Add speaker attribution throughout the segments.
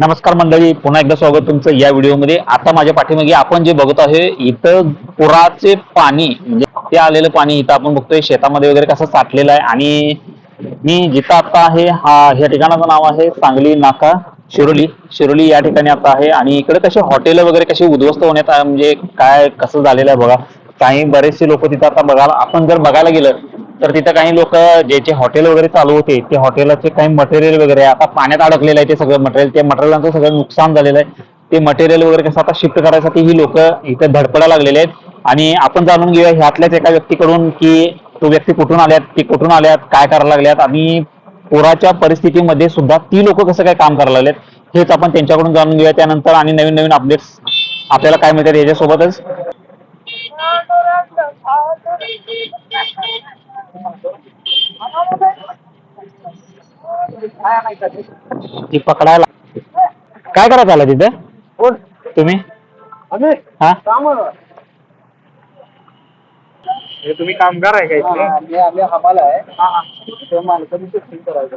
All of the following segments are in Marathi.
Speaker 1: नमस्कार मंडळी पुन्हा एकदा स्वागत तुमचं या व्हिडिओमध्ये. आता माझ्या पाठीमागे आपण जे बघत आहे इथं पुराचे पाणी म्हणजे ते आलेलं पाणी इथं आपण बघतोय. शेतामध्ये वगैरे कसं साठलेलं आहे. आणि मी जिथं आता आहे हा ह्या ठिकाणाचं नाव आहे सांगली नाका शिरोली. शिरोली या ठिकाणी आता आहे. आणि इकडे कसे हॉटेल वगैरे कसे उद्ध्वस्त होण्यात म्हणजे काय कसं झालेलं आहे बघा. काही बरेचसे लोक तिथं आता बघायला आपण जर बघायला गेलं तर तिथं काही लोक ज्याचे हॉटेल वगैरे चालू होते ते हॉटेलचे काही मटेरियल वगैरे आता पाण्यात अडकलेलं आहे ते सगळं मटेरियल त्या मटेरियलचं सगळं नुकसान झालेलं आहे. ते मटेरियल वगैरे कसं आता शिफ्ट करायसाठी ही लोक इथं धडपडा लागलेले आहेत. आणि आपण जाणून घेऊया ह्यातल्याच एका व्यक्तीकडून की तो व्यक्ती कुठून आल्यात ती कुठून आल्यात काय करायला लागल्यात. आणि पुराच्या परिस्थितीमध्ये सुद्धा ती लोक कसं काय काम करायला लागलेत हेच आपण त्यांच्याकडून जाणून घेऊया. त्यानंतर आणि नवीन नवीन अपडेट्स आपल्याला काय मिळतात याच्यासोबतच. ती पकडायला. काय करायचं आला तिथं?
Speaker 2: कोण?
Speaker 1: तुम्ही?
Speaker 2: आम्ही.
Speaker 1: हा?
Speaker 2: हे तुम्ही कामगार आहे का इथले?
Speaker 3: आम्ही आम्ही हमाला आहे.
Speaker 2: हा, हा.
Speaker 3: शिफ्टिंग करायचं.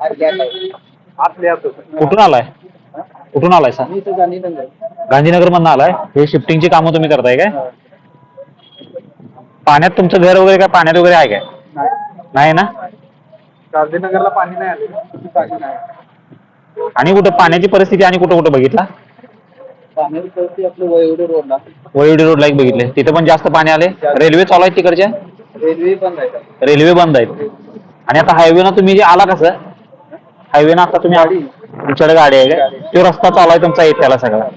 Speaker 3: आहे गॅस आहे.
Speaker 2: आतले आत होते.
Speaker 1: कुठून आलाय? कुठून आलाय सर?
Speaker 3: इथं गांधीनगर.
Speaker 1: गांधीनगर मधून आलाय. हे शिफ्टिंगची कामं तुम्ही करताय काय? पाण्यात तुमचं घर वगैरे काय? पाण्यात वगैरे आहे काय? नाही ना?
Speaker 2: गांधीनगरला पाणी नाही आले.
Speaker 3: पाणी नाही
Speaker 1: आणि कुठं पाण्याची परिस्थिती आणि कुठं कुठं बघितला?
Speaker 3: पाण्याची परिस्थिती आपलं वयवडे रोडला.
Speaker 1: वळीवडी रोडला एक बघितले. तिथे पण जास्त पाणी आले. रेल्वे चालू आहेत तिकडच्या
Speaker 3: रेल्वे बंद आहे का?
Speaker 1: रेल्वे बंद आहेत. आणि आता हायवेनं तुम्ही जे आला कसं हायवेनं आता तुम्ही आली तुमच्याकडे गाडी आहे का? तो रस्ता चालू आहे तुमचा येत त्याला सगळा.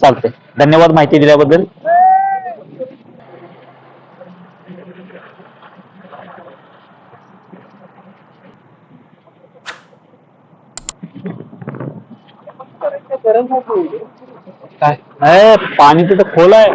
Speaker 1: चालतंय. धन्यवाद माहिती दिल्याबद्दल. काय? पाणी तिथं खोल आहे.